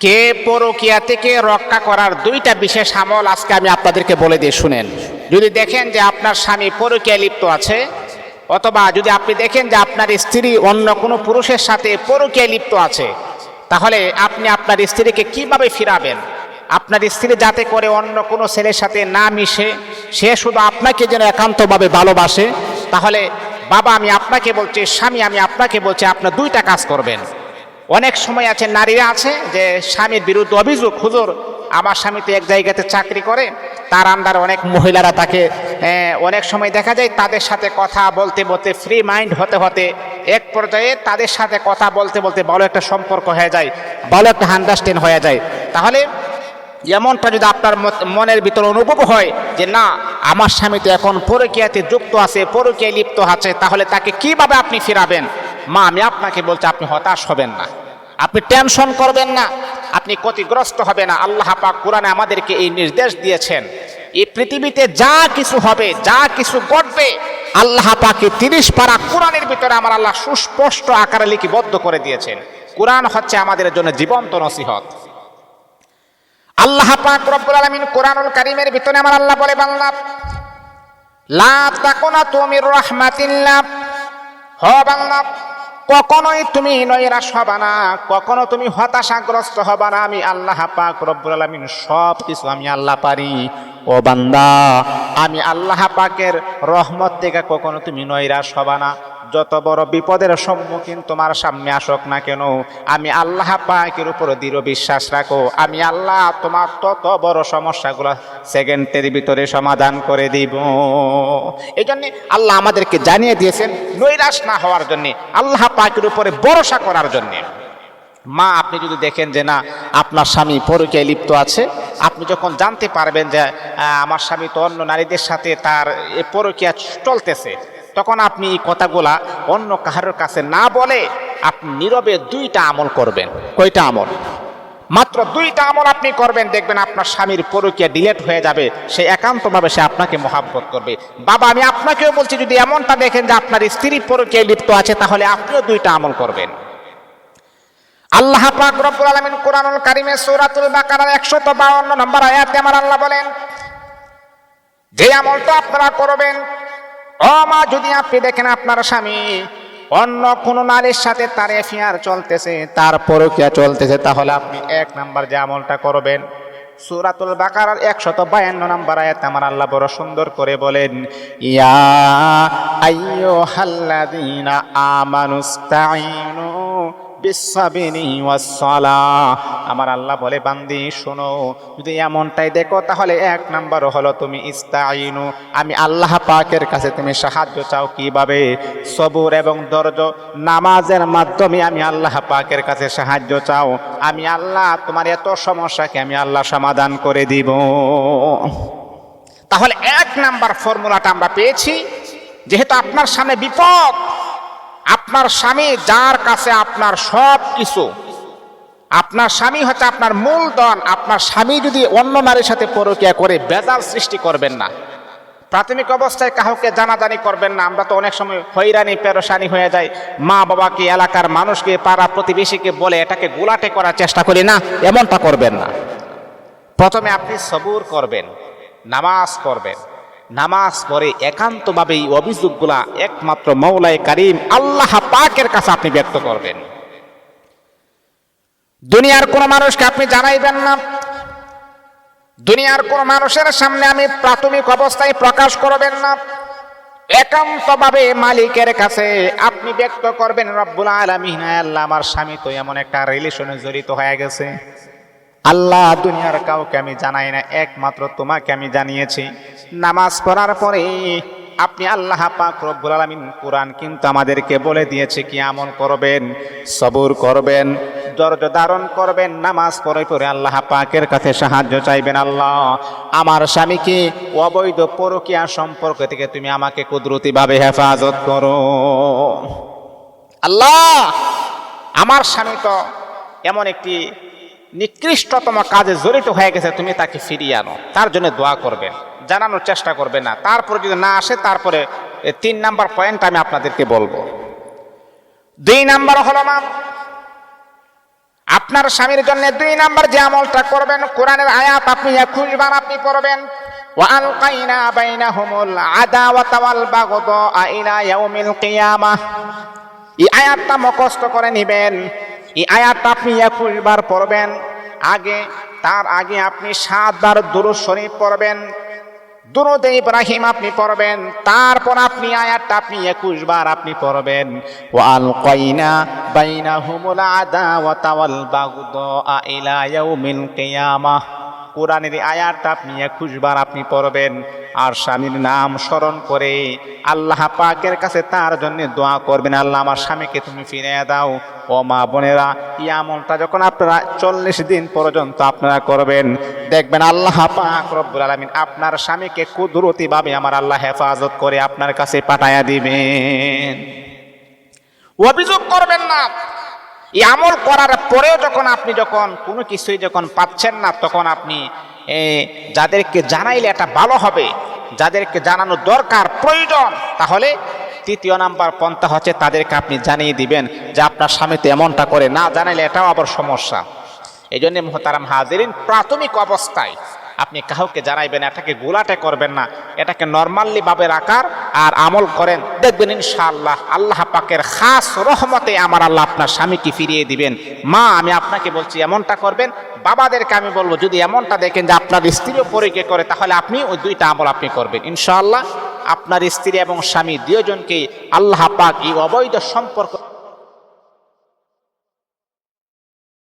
কে পরকিয়া থেকে রক্ষা করার দুইটা বিশেষ আমল আজকে আমি আপনাদেরকে বলে দিয়ে শুনেন। যদি দেখেন যে আপনার স্বামী পরকিয়া লিপ্ত আছে, অথবা যদি আপনি দেখেন যে আপনার স্ত্রী অন্য কোনো পুরুষের সাথে পরকিয়া লিপ্ত আছে, তাহলে আপনি আপনার স্ত্রীকে কীভাবে ফিরাবেন? আপনার স্ত্রী যাতে করে অন্য কোনো ছেলের সাথে না মিশে, সে শুধু আপনাকে যেন একান্তভাবে ভালোবাসে, তাহলে বাবা আমি আপনাকে বলছি, স্বামী আমি আপনাকে বলছি আপনার দুইটা কাজ করবেন। অনেক সময় আছে, নারীরা আছে, যে স্বামীর বিরুদ্ধে অভিযোগ, হুজুর, আমার স্বামী তো এক জায়গাতে চাকরি করে, তার আন্ডারে অনেক মহিলারা তাকে অনেক সময় দেখা যায় তাদের সাথে কথা বলতে বলতে ফ্রি মাইন্ড হতে হতে এক পর্যায়ে তাদের সাথে কথা বলতে বলতে ভালো একটা সম্পর্ক হয়ে যায়, ভালো একটা আন্ডারস্ট্যান্ড হয়ে যায়। তাহলে এমনটা যদি আপনার মনের ভিতর অনুভব হয় যে না, আমার স্বামী তো এখন পরকীয়াতে যুক্ত আছে, পরকীয়ায় লিপ্ত আছে, তাহলে তাকে কীভাবে আপনি ফিরাবেন? মা, আমি আপনাকে বলছি, আপনি হতাশ হবেন না। আপনি টেনশন করবেন না। আপনি ক্ষতিগ্রস্ত হবে না। আল্লাহ পাক কোরআনে আমাদেরকে এই নির্দেশ দিয়েছেন, এই পৃথিবীতে যা কিছু হবে, যা কিছু ঘটবে, আল্লাহ পাকে তিরিশ পারা কোরআনের ভিতরে আমার আল্লাহ সুস্পষ্ট আকারে লিপিবদ্ধ করে দিয়েছেন। কোরআন হচ্ছে আমাদের জন্য জীবন্ত নসিহত। আল্লাহ পাক রব্বুল আলামিন কোরআনুল কারীমের ভিতরে আমার আল্লাহ বলে বাংলা লা তাকুনা তুমির রাহমাতিল্লাহ। হ বাংলা কখনোই তুমি নৈরাশ হবা না কখনো তুমি হতাশাগ্রস্ত হবা না আমি আল্লাহ পাক রব্বুল আলামিন সব কিছু আমি আল্লাহ পারি। ও বান্দা, আমি আল্লাহ পাকের রহমত থেকে কখনো তুমি নৈরাশ হবা না যত বড় বিপদের সম্মুখীন তোমার সামনে আসক না কেন, আমি আল্লাহ পাকের উপর দৃঢ় বিশ্বাস রাখো। আমি আল্লাহ তোমার তত বড় সমস্যাগুলো সেকেন্ডের ভিতরে সমাধান করে দিব। এই জন্য আল্লাহ আমাদেরকে জানিয়ে দিয়েছেন, নৈরাশ না হওয়ার জন্য, আল্লাহ পাকের উপরে ভরসা করার জন্যে। মা, আপনি যদি দেখেন যে না, আপনার স্বামী পরকীয়ায় লিপ্ত আছে, আপনি যখন জানতে পারবেন যে আমার স্বামী তো অন্য নারীদের সাথে তার এ পরকীয়া চলতেছে তখন আপনি এই কথাগুলা অন্য কাহার কাছে না বলে আপনি নীরবে দুইটা আমল করবেন। কয়টা আমল? মাত্র দুইটা আমল আপনি করবেন দেখবেন আপনার স্বামীর পরকীয়া ডিলেট হয়ে যাবে সে একান্তভাবে সে আপনাকে মহাব্বত করবে। বাবা আমি আপনাকেও বলছি যদি এমনটা দেখেন যে আপনার স্ত্রী পরকীয়ায় লিপ্ত আছে তাহলে আপনিও দুইটা আমল করবেন। আল্লাহ পাক রব্বুল আলামিন কোরআনুল কারিমে সূরাতুল বাকারার 152 নম্বর আয়াতে আমার আল্লাহ বলেন যে আমলটা আপনারা করবেন ও মা, যদি আপনি দেখেন আপনার স্বামী অন্য কোনো নারীর সাথে তার এফিয়ার চলতেছে তার পরকিয়া চলতেছে? তাহলে আপনি এক নাম্বার যে আমলটা করবেন। সুরাতুল বাকার একশত বায়ান্ন নম্বর আয়াত আমার আল্লাহ বড় সুন্দর করে বলেন, ইয়া আইয়ো হাল্লাদিনা আমানুস্তাইনু আমার আল্লাহ বলে, বান্দি, শোনো, যদি এমনটাই দেখো, তাহলে এক নাম্বার হলো তুমি ইস্তাইনু। আমি আল্লাহ পাকের কাছে তুমি সাহায্য চাও কীভাবে? সবুর এবং ধৈর্য নামাজের মাধ্যমে আমি আল্লাহ পাকের কাছে সাহায্য চাও। আমি আল্লাহ, তোমার এত সমস্যাকে আমি আল্লাহ সমাধান করে দিব। তাহলে এক নাম্বার ফর্মুলাটা আমরা পেয়েছি। যেহেতু আপনার সামনে বিপদ আপনার স্বামী, যার কাছে আপনার সব কিছু, আপনার স্বামী হচ্ছে আপনার মূলধন আপনার স্বামী যদি অন্য নারীর সাথে পরকিয়া করে বেজাল সৃষ্টি করবেন না, প্রাথমিক অবস্থায় কাউকে জানাজানি করবেন না, আমরা তো অনেক সময় হইরানি পেরোসানি হয়ে যায় মা বাবাকে, এলাকার মানুষকে, পাড়া প্রতিবেশীকে বলে এটাকে গোলাটে করার চেষ্টা করি না, এমনটা করবেন না। প্রথমে আপনি সবুর করবেন, নামাজ পড়বেন নামাজ পড়ে একান্তভাবে এই অভিযোগগুলা একমাত্র মৌলাই কারিম আল্লাহ পাকের কাছে আপনি ব্যক্ত করবেন। দুনিয়ার কোন মানুষকে আপনি জানাইবেন না। দুনিয়ার কোন মানুষের সামনে আমি প্রাথমিক অবস্থায় প্রকাশ করবেন না। একান্তভাবে মালিকের কাছে আপনি ব্যক্ত করবেন, রব্বুল আলামিন আল্লাহ, আমার স্বামী তো এমন একটা রিলেশনে জড়িত হয়ে গেছে। আল্লাহ দুনিয়ার কাউকে আমি জানাই না একমাত্র তোমাকে আমি জানিয়েছি। নামাজ পড়ার পরে আপনি আল্লাহ পাক রব্বুল আলামিন কোরআন কিন্তু আমাদেরকে বলে দিয়েছে, কি আমল করবেন, সবুর করবেন ধৈর্য ধারণ করবেন, নামাজ পড়ে পড়ে আল্লাহ পাকের কাছে সাহায্য চাইবেন আল্লাহ। আমার স্বামীকে অবৈধ পরকীয়া সম্পর্ক থেকে তুমি আমাকে কুদরতিভাবে হেফাজত করো। আল্লাহ, আমার স্বামী তো এমন একটি নিকৃষ্টতম কাজে জড়িত হয়ে গেছে তুমি তাকে ফিরিয়ে আনো তার জন্য দোয়া করবেন জানানোর চেষ্টা করবে না তারপরে যদি না আসে তারপরে এ তিন নাম্বার পয়েন্ট আমি আপনাদেরকে বলবো দুই নাম্বার হলো মা আপনার স্বামীর জন্য দুই নাম্বার যে আমলটা করবেন কোরআনের আয়াত আপনি একুশ বার আপনি পড়বেন وألقينا بينهم العداوة والبغضاء إلى يوم القيامة এই আয়াতটা মুখস্থ করে নেবেন এই আয়াতটা আপনি একুশ পড়বেন। আগে, তার আগে আপনি সাতবার দুরুদ শরীফ পড়বেন। দুরুদ ইব্রাহিম আপনি পড়বেন। তারপর আপনি আয়াতটা আপনি একুশ বার আপনি পড়বেন। ওয়াল কয়না বাইনাহুমুল আদাওয়াতা ওয়াল বাগদা ইলা ইয়াউমিল কিয়ামাহ কোরআনের আয়াতটা আপনি একুশ বার আপনি পড়বেন। আর স্বামীর নাম স্মরণ করে আল্লাহ পাকের কাছে তার জন্য দোয়া করবেন। আল্লাহ আমার স্বামীকে তুমি ফিরিয়ে দাও। ও মা বোনেরা এই আমলটা যখন আপনারা চল্লিশ দিন পর্যন্ত আপনারা করবেন, দেখবেন আল্লাহ পাক রব্বুল আলামিন আপনার স্বামীকে কুদরতিভাবে আমার আল্লাহ হেফাজত করে আপনার কাছে পাঠায়া দিবেন। অভিযোগ করবেন না। এই আমল করার পরেও যখন আপনি যখন কোনো কিছুই যখন পাচ্ছেন না, তখন আপনি যাদেরকে জানাইলে এটা ভালো হবে, যাদেরকে জানানো দরকার প্রয়োজন, তাহলে তৃতীয় নাম্বার পন্থা হচ্ছে তাদেরকে আপনি জানিয়ে দিবেন যে আপনার স্বামী তো এমনটা করে, না জানাইলে এটাও আবার সমস্যা। এই জন্যে মোহতারাম হাজিরিন, প্রাথমিক অবস্থায় আপনি কাউকে জানাইবেন, এটাকে গোলাটে করবেন না, এটাকে নর্মালি ভাবে রাখার আর আমল করেন, দেখবেন ইনশাআল্লাহ আল্লাহ পাকের খাস রহমতে আমার আল্লাহ আপনার স্বামীকে ফিরিয়ে দিবেন। মা, আমি আপনাকে বলছি, এমনটা করবেন বাবাদেরকে আমি বলব, যদি এমনটা দেখেন যে আপনার স্ত্রীও পরীক্ষা করে, তাহলে আপনি ওই দুইটা আমল আপনি করবেন। ইনশাআল্লাহ, আপনার স্ত্রী এবং স্বামী দুজনকেই আল্লাহ পাক এই অবৈধ সম্পর্ক